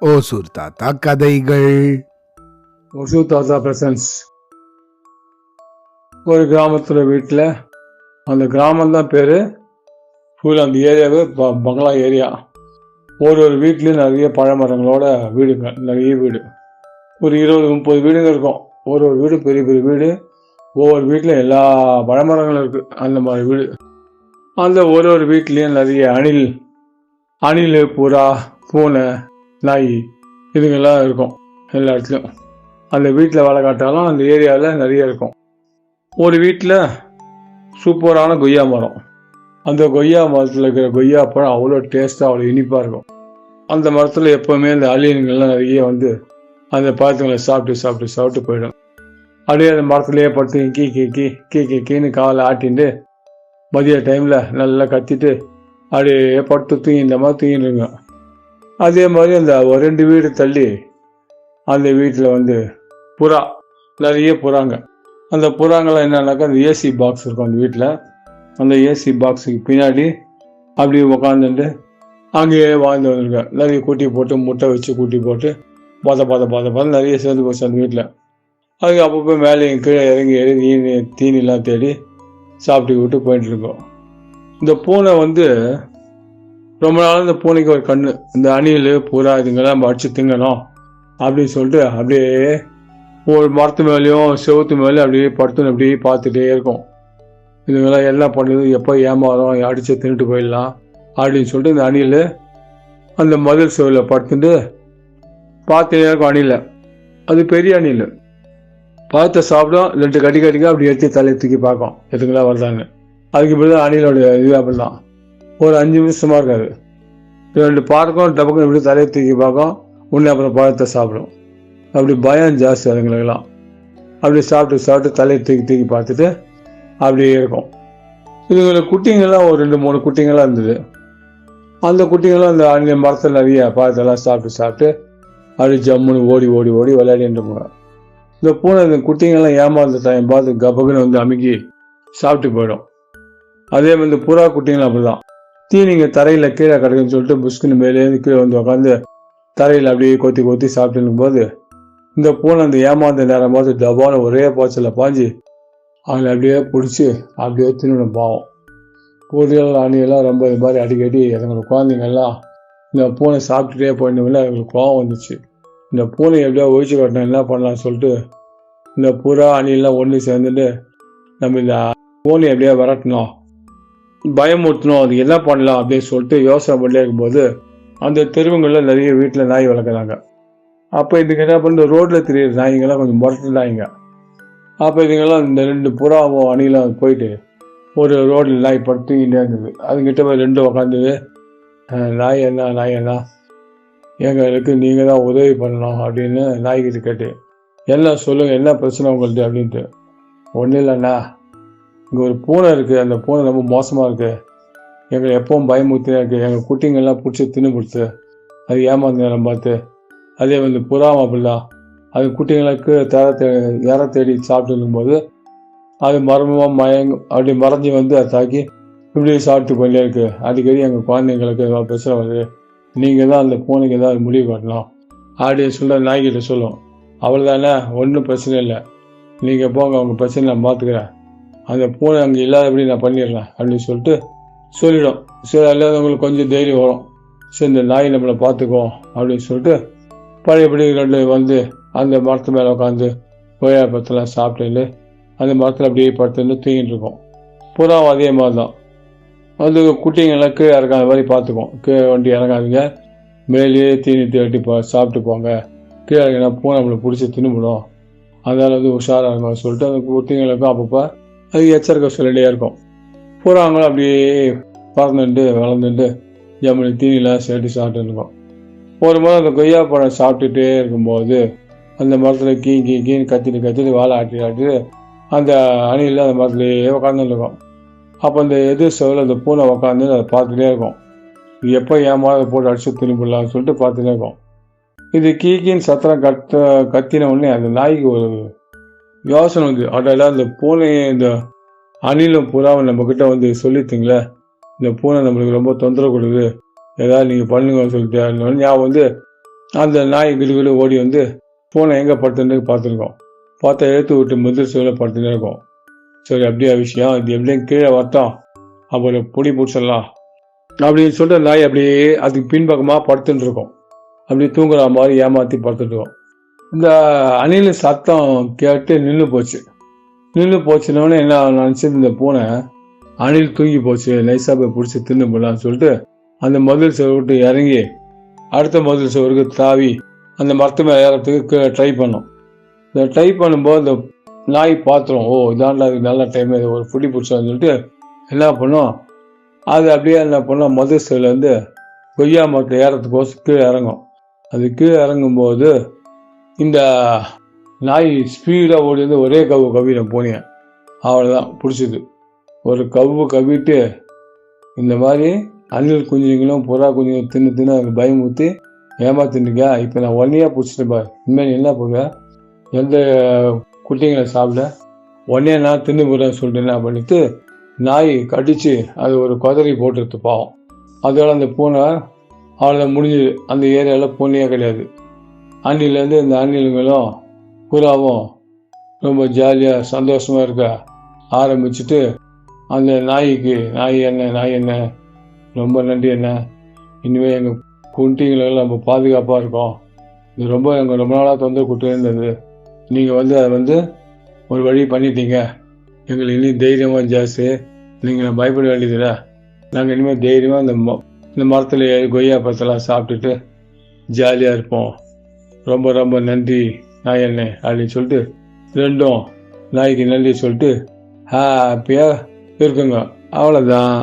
ஓசூர் தாத்தா கதைகள். ஒசு தாத்தா பிரசன்ஸ். ஒரு கிராமத்தில் வீட்டில் அந்த கிராமம் தான் பேர் ஃபுல் அந்த ஏரியாவே ப- பங்களா ஏரியா. ஒரு ஒரு வீட்லேயும் நிறைய பழமரங்களோட வீடுங்க நிறைய வீடு. ஒரு இருபது முப்பது வீடுங்க இருக்கும். ஒரு ஒரு வீடு பெரிய பெரிய வீடு. ஒவ்வொரு வீட்டில் எல்லா பழமரங்களும் இருக்குது அந்த மாதிரி வீடு. அந்த ஒரு ஒரு வீட்லேயும் நிறைய அணில் அணில் புறா பூனை நாய் இதுங்கெல்லாம் இருக்கும் எல்லா இடத்துலையும். அந்த வீட்டில் வேலை காட்டாலும் அந்த ஏரியாவில் நிறைய இருக்கும். ஒரு வீட்டில் சூப்பரான கொய்யா மரம். அந்த கொய்யா மரத்தில் இருக்கிற கொய்யா பழம் அவ்வளோ டேஸ்ட்டாக அவ்வளோ இனிப்பாக இருக்கும். அந்த மரத்தில் எப்போவுமே இந்த அழியன்கள்லாம் நிறைய வந்து அந்த பழத்துங்களை சாப்பிட்டு சாப்பிட்டு சாப்பிட்டு போயிடும். அப்படியே அந்த மரத்துலேயே படுத்து கீ கீ கீ கீ கீ கீன்னு காலை ஆட்டிட்டு மதிய டைமில் நல்லா கத்திட்டு அப்படியே பட்டு தூங்கி இந்த மாதிரி தூங்கிடுங்க அதே மாதிரி அந்த ஒரு ரெண்டு வீடு தள்ளி அந்த வீட்டில் வந்து புறா நிறைய புறாங்க. அந்த புறாங்கெல்லாம் என்னன்னாக்கா அந்த ஏசி பாக்ஸ் இருக்கும் அந்த வீட்டில். அந்த ஏசி பாக்ஸுக்கு பின்னாடி அப்படியே உக்காந்துட்டு அங்கேயே வாழ்ந்து வந்திருக்க. நிறைய குட்டி போட்டு முட்டை வச்சு கூட்டி போட்டு பாத பாத பாத பாத நிறைய சேர்ந்து போச்சு அந்த வீட்டில். அதுக்கு அப்பப்போ மேலே கீழே இறங்கி இறங்கி தீனிலாம் தேடி சாப்பிட்டு விட்டு போயிட்டு இருக்கோம் இந்த பூனை வந்து ரொம்ப நாள் இந்த பூனைக்கு ஒரு கண்ணு. இந்த அணில் புறா இதுங்கெல்லாம் நம்ம அடிச்சு திங்கணும் அப்படின்னு சொல்லிட்டு அப்படியே ஒரு மரத்து மேலேயும் செவுத்து மேலேயும் அப்படியே படுத்துன்னு அப்படியே பார்த்துட்டே இருக்கும். இதுங்கெல்லாம் என்ன பண்ணுது? எப்போ ஏமாறும்? அடித்து தின்னுட்டு போயிடலாம் அப்படின்னு சொல்லிட்டு இந்த அணில் அந்த மதில் செவில் படுத்துட்டு பார்த்துட்டே இருக்கும் அணில. அது பெரிய அணில். பார்த்து சாப்பிடும். ரெண்டு கடி கடிக்க அப்படி எடுத்து தலையை தூக்கி பார்க்கும். எதுங்களா வருதாங்க அதுக்கு இப்படி தான் அணிலோட இது அப்படிலாம் ஒரு அஞ்சு நிமிஷமாக இருக்காது. ரெண்டு பார்க்கும் டபக்குன்னு இப்படி தலையை தூக்கி பார்க்கும். உடனே அப்புறம் பழத்தை சாப்பிடும். அப்படி பயம் ஜாஸ்தி அதுங்களுக்கெல்லாம். அப்படி சாப்பிட்டு சாப்பிட்டு தலையை தூக்கி தூக்கி பார்த்துட்டு அப்படியே இருக்கும். இதுங்களுக்கு குட்டிங்கெல்லாம் ஒரு ரெண்டு மூணு குட்டிங்கெல்லாம் இருந்தது. அந்த குட்டிங்கெல்லாம் அந்த அங்கே மரத்தில் நிறைய பழத்தெல்லாம் சாப்பிட்டு சாப்பிட்டு அப்படி ஜம்முன்னு ஓடி ஓடி ஓடி விளையாடிட்டு போங்க இந்த பூனை இந்த குட்டிங்கெல்லாம் ஏமாந்த டைம் பார்த்து கபகுன்னு வந்து அமுக்கி சாப்பிட்டு போயிடும். அதே மாதிரி புறா குட்டிங்களும் அப்படிதான். தீனிங்க தரையில் கீழே கிடக்குன்னு சொல்லிட்டு புஷ்குன்னு மேலேருந்து கீழே வந்து உட்காந்து தரையில் அப்படியே கொத்தி கொத்தி சாப்பிட்டு போது இந்த பூனை அந்த ஏமாந்த நேரம் பார்த்து டபான ஒரே பாய்ச்சலில் பாஞ்சு அவங்களை அப்படியே பிடிச்சி அப்படியே தின்னு பாவம். பூரிகள் அணியெல்லாம் ரொம்ப இது மாதிரி அடிக்கடி எங்களோட குழந்தைங்கள்லாம் இந்த பூனை சாப்பிட்டுட்டே போயிட்டோம்ல எங்களுக்கு கோவம் வந்துச்சு. இந்த பூனை எப்படியா ஒழிச்சு கட்டணும் என்ன பண்ணலாம்னு சொல்லிட்டு இந்த புறா அணியெல்லாம் ஒன்று சேர்ந்துட்டு நம்ம இந்த பூனை எப்படியா விரட்டணும். பயமுறுத்தணும் அது என்ன பண்ணலாம் அப்படின்னு சொல்லிட்டு யோசனை பண்ணிட்டே இருக்கும்போது அந்த தெருவுங்களில் நிறைய வீட்டில் நாய் வளர்க்குறாங்க. அப்போ இதுக்கு என்ன பண்ணுறது ரோட்டில் தெரியுற நாய்ங்கெல்லாம் கொஞ்சம் முரட்டு நாய்ங்க அப்போ இதுங்கெல்லாம் இந்த ரெண்டு புறாவும் அணிலாம் போயிட்டு ஒரு ரோட்டில் நாய் படுத்துக்கிட்டே இருந்தது. அதுக்கிட்ட போய் ரெண்டு உக்காந்துது. நாய் என்ன நாய் என்ன? எங்களுக்கு நீங்கள் தான் உதவி பண்ணணும் அப்படின்னு நாய்கிட்ட கேட்டு எல்லாம் சொல்லுங்கள் என்ன பிரச்சனை உங்கள்கிட்ட அப்படின்ட்டு. ஒன்றும் இல்லைண்ணா. இங்கே ஒரு பூனை இருக்குது அந்த பூனை ரொம்ப மோசமாக இருக்குது எங்களை எப்பவும் பயமுறுத்தினே இருக்குது எங்கள் குட்டிங்கெல்லாம் பிடிச்சி தின்னு பிடிச்சி. அது ஏமாந்து நேரம் பார்த்து. அதே வந்து புறாவும் அப்படிதான் அது குட்டிங்களுக்கு தர தேடி இற தேடி சாப்பிட்டு இருக்கும்போது அது மர்மமாக மயங்கும் அப்படி மறைஞ்சி வந்து அதை தாக்கி இப்படி சாப்பிட்டு கொண்டே இருக்குது அடிக்கடி எங்கள் குழந்தைங்களுக்கு ஏதாவது பிரச்சனை வருது. நீங்கள் தான் அந்த பூனைக்கு ஏதாவது முடிவு கட்டணும். அப்படின்னு சொல்ல நாய்கிட்ட சொல்லும். அவ்வளோதானே ஒன்றும் பிரச்சனை இல்லை. நீங்கள் போங்க உங்கள் பிரச்சனை நான் பார்த்துக்கிறேன். அந்த பூனை அங்கே இல்லாதபடி நான் பண்ணிடுறேன் அப்படின்னு சொல்லிட்டு சொல்லிடும். சரி இல்லாதவங்களுக்கு கொஞ்சம் தைரியம் வரும். சரி இந்த நாய் நம்மளை பார்த்துக்கோ அப்படின்னு சொல்லிட்டு பழையபடி ரெண்டு வந்து அந்த மரத்து மேலே உட்காந்து கொய்யா பழத்தெல்லாம் சாப்பிட்டுன்னு அந்த மரத்தில் அப்படியே படுத்துன்னு தூங்கிட்டு இருக்கோம் புறாவும் அதே மாதிரி தான் வந்து குட்டிங்கெல்லாம் கீழே இறக்காத மாதிரி பார்த்துக்கும். கீழே வண்டி இறங்காதீங்க. மேலேயே தீனி தேட்டி போ சாப்பிட்டு போங்க. கீழே இறங்கினா பூனை நம்மளை பிடிச்சி தின்னுபிடும் அதனால் வந்து உஷாராக இருக்கும் சொல்லிட்டு அந்த குட்டிங்களுக்கும் அப்பப்போ அது எச்சரிக்கை சொல்லிட்டே இருக்கும். புறாங்களும் அப்படியே பறந்துட்டு வளர்ந்துட்டு ஜம்மனி தீனிலாம் சேர்த்து சாப்பிட்டு இருக்கும் ஒரு முறை அந்த கொய்யா பழம் சாப்பிட்டுட்டே இருக்கும்போது அந்த மரத்தில் கீ கீ கீன்னு கத்திட்டு கத்திட்டு வாழை ஆட்டி ஆட்டிட்டு அந்த அணியில் அந்த மரத்துலேயே உட்காந்துட்டு அப்போ அந்த எதிர் செவில் அந்த பூனை உட்காந்து அதை பார்த்துட்டே இருக்கும். எப்போ ஏமாத போட்டு அடிச்சு திரும்பிடலாம்னு சொல்லிட்டு பார்த்துட்டே இருக்கும். இது கீ கீன்னு சத்திரம் கத்த கத்தின உடனே அந்த நாய்க்கு ஒரு யோசனை வந்து அடல இந்த பூனை இந்த அணிலும் புறாவும் நம்மக்கிட்ட வந்து சொல்லிட்டுங்களே. இந்த பூனை நம்மளுக்கு ரொம்ப தொந்தரவு கொடுக்குது. ஏதாவது நீங்கள் பண்ணுங்கன்னு சொல்லிட்டு அதனால ஞாபகம் வந்து அந்த நாய் கிடுகிடு ஓடி வந்து பூனை எங்கே படுத்துன்னு பார்த்துருக்கோம். பார்த்தா எடுத்து விட்டு முதல் சூழல படுத்துன்னு இருக்கோம். சரி அப்படியே விஷயம்? இது எப்படியும் கீழே வரட்டும். அப்புறம் பொடி பிடிச்சிடலாம். அப்படின்னு சொல்லிட்டு நாய் அப்படியே அதுக்கு பின்பக்கமாக படுத்துட்டு இருக்கோம். அப்படியே தூங்குற மாதிரி ஏமாற்றி படுத்துட்டு இருக்கோம். இந்த அணில் சத்தம் கேட்டு நின்று போச்சு. நின்று போச்சுனோடனே என்ன நினச்சது இந்த பூனை அணில் தூங்கி போச்சு. நைஸாக போய் பிடிச்சி தின்னு போடலான்னு சொல்லிட்டு அந்த மதில் சுவர் விட்டு இறங்கி அடுத்த மதில் சுவருக்கு தாவி அந்த மரத்து மேலே ஏறத்துக்கு ட்ரை பண்ணோம். இந்த ட்ரை பண்ணும்போது அந்த நாய் பார்த்துரும் ஓ இதாண்டா அதுக்கு நல்ல டைம் இது ஒரு புடி பிடிச்சான்னு சொல்லிட்டு என்ன பண்ணோம்? அது அப்படியே என்ன பண்ணோம்? மதுசுலேருந்து கொய்யா மரத்தில் ஏறத்துக்கோசம் கீழே இறங்கும் அது கீழே இறங்கும்போது இந்த நாய் ஸ்பீடாக ஓடி வந்து ஒரே கவு கவின போனேன் அவ்வளோதான் பிடிச்சிது. ஒரு கவு கவிட்டு இந்த மாதிரி அணில் குஞ்சுங்களும் புறா குஞ்சுங்களும் தின்னு தின்னு அதுக்கு பயமுறுத்தி ஏமாத்தின்னுக்கா இப்போ நான் ஒன்னையாக பிடிச்சிட்டேன் பாரு. இனிமேல் என்ன போக எந்த குட்டிங்களை சாப்பிட? உடனே நான் தின்னு போகிறேன்னு சொல்லிட்டு என்ன பண்ணிட்டு நாய் கடிச்சு அது ஒரு குதறி போட்டுருத்து பாவம். அதோட அந்த பூனை அவ்வளோ முடிஞ்சுது. அந்த ஏரியாவில் பூனையே கிடையாது. அன்னிலேருந்து இந்த அணில்களும் புறாவும் ரொம்ப ஜாலியாக சந்தோஷமாக இருக்க ஆரம்பிச்சுட்டு அந்த நாய்க்கு நாய் என்ன நாய் என்ன ரொம்ப நன்றி என்ன. இனிமேல் எங்கள் குட்டிங்களெல்லாம் நம்ம பாதுகாப்பாக இருக்கோம். இது ரொம்ப எங்கள் ரொம்ப நாளாக தொந்தரவு கொடுத்து இருந்தது. நீங்கள் வந்து அதை வந்து ஒரு வழி பண்ணிட்டீங்க. எங்களுக்கு இனி தைரியமாக ஜாஸ்தி. நீங்கள் பயப்பட வேண்டியதில்லை. நாங்கள் இனிமேல் தைரியமாக இந்த இந்த மரத்தில் ஏறி கொய்யா பழத்தெல்லாம் சாப்பிட்டுட்டு ஜாலியாக இருப்போம். ரொம்ப ரொம்ப நன்றி நாய் என்ன அப்படின்னு சொல்லிட்டு ரெண்டும் நாய்க்கு நன்றி சொல்லிட்டு ஹாப்பியாக இருக்குங்க. அவ்வளோதான்